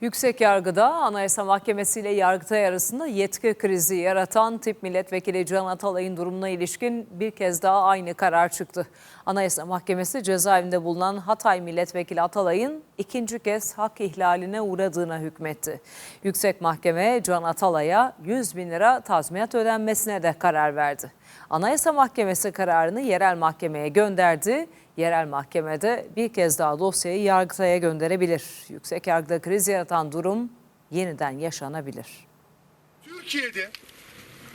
Yüksek Yargı'da Anayasa Mahkemesi ile Yargıtay arasında yetki krizi yaratan tip milletvekili Can Atalay'ın durumuna ilişkin bir kez daha aynı karar çıktı. Anayasa Mahkemesi cezaevinde bulunan Hatay milletvekili Atalay'ın ikinci kez hak ihlaline uğradığına hükmetti. Yüksek Mahkeme Can Atalay'a 100 bin lira tazminat ödenmesine de karar verdi. Anayasa Mahkemesi kararını yerel mahkemeye gönderdi. Yerel mahkemede bir kez daha dosyayı Yargıtay'a gönderebilir. Yüksek Yargıda kriz yaratan durum yeniden yaşanabilir. Türkiye'de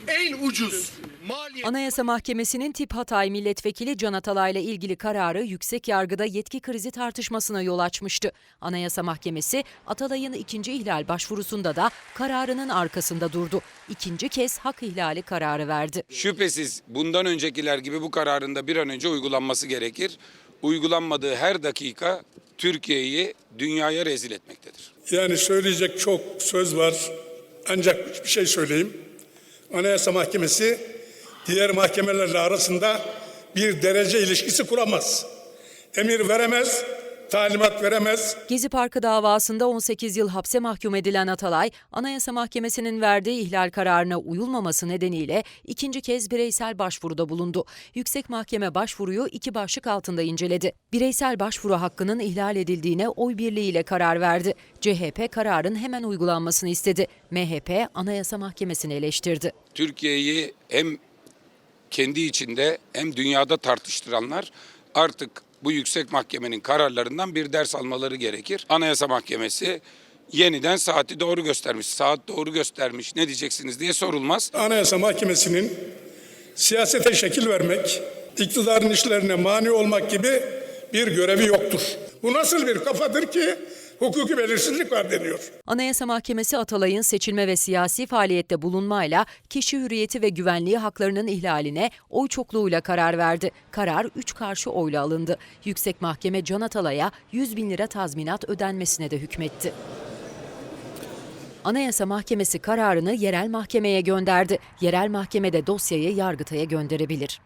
en ucuz maliyet Anayasa Mahkemesi'nin Tip Hatay Milletvekili Can Atalay'la ilgili kararı yüksek yargıda yetki krizi tartışmasına yol açmıştı. Anayasa Mahkemesi Atalay'ın ikinci ihlal başvurusunda da kararının arkasında durdu. İkinci kez hak ihlali kararı verdi. Şüphesiz bundan öncekiler gibi bu kararın da bir an önce uygulanması gerekir. Uygulanmadığı her dakika Türkiye'yi dünyaya rezil etmektedir. Yani söyleyecek çok söz var. Ancak bir şey söyleyeyim. Anayasa Mahkemesi diğer mahkemelerle arasında bir derece ilişkisi kuramaz. Emir veremez, talimat veremez, Gezi Parkı davasında 18 yıl hapse mahkum edilen Atalay, Anayasa Mahkemesi'nin verdiği ihlal kararına uyulmaması nedeniyle ikinci kez bireysel başvuruda bulundu. Yüksek Mahkeme başvuruyu iki başlık altında inceledi. Bireysel başvuru hakkının ihlal edildiğine oy birliğiyle karar verdi. CHP kararın hemen uygulanmasını istedi. MHP Anayasa Mahkemesi'ni eleştirdi. Türkiye'yi hem kendi içinde hem dünyada tartıştıranlar artık bu yüksek mahkemenin kararlarından bir ders almaları gerekir. Anayasa Mahkemesi yeniden saati doğru göstermiş. Saat doğru göstermiş ne diyeceksiniz diye sorulmaz. Anayasa Mahkemesi'nin siyasete şekil vermek, iktidarın işlerine mani olmak gibi bir görevi yoktur. Bu nasıl bir kafadır ki hukuki belirsizlik var deniyor. Anayasa Mahkemesi Atalay'ın seçilme ve siyasi faaliyette bulunmayla kişi hürriyeti ve güvenliği haklarının ihlaline oy çokluğuyla karar verdi. Karar 3 karşı oyla alındı. Yüksek Mahkeme Can Atalay'a 100 bin lira tazminat ödenmesine de hükmetti. Anayasa Mahkemesi kararını yerel mahkemeye gönderdi. Yerel mahkemede dosyayı Yargıtay'a gönderebilir.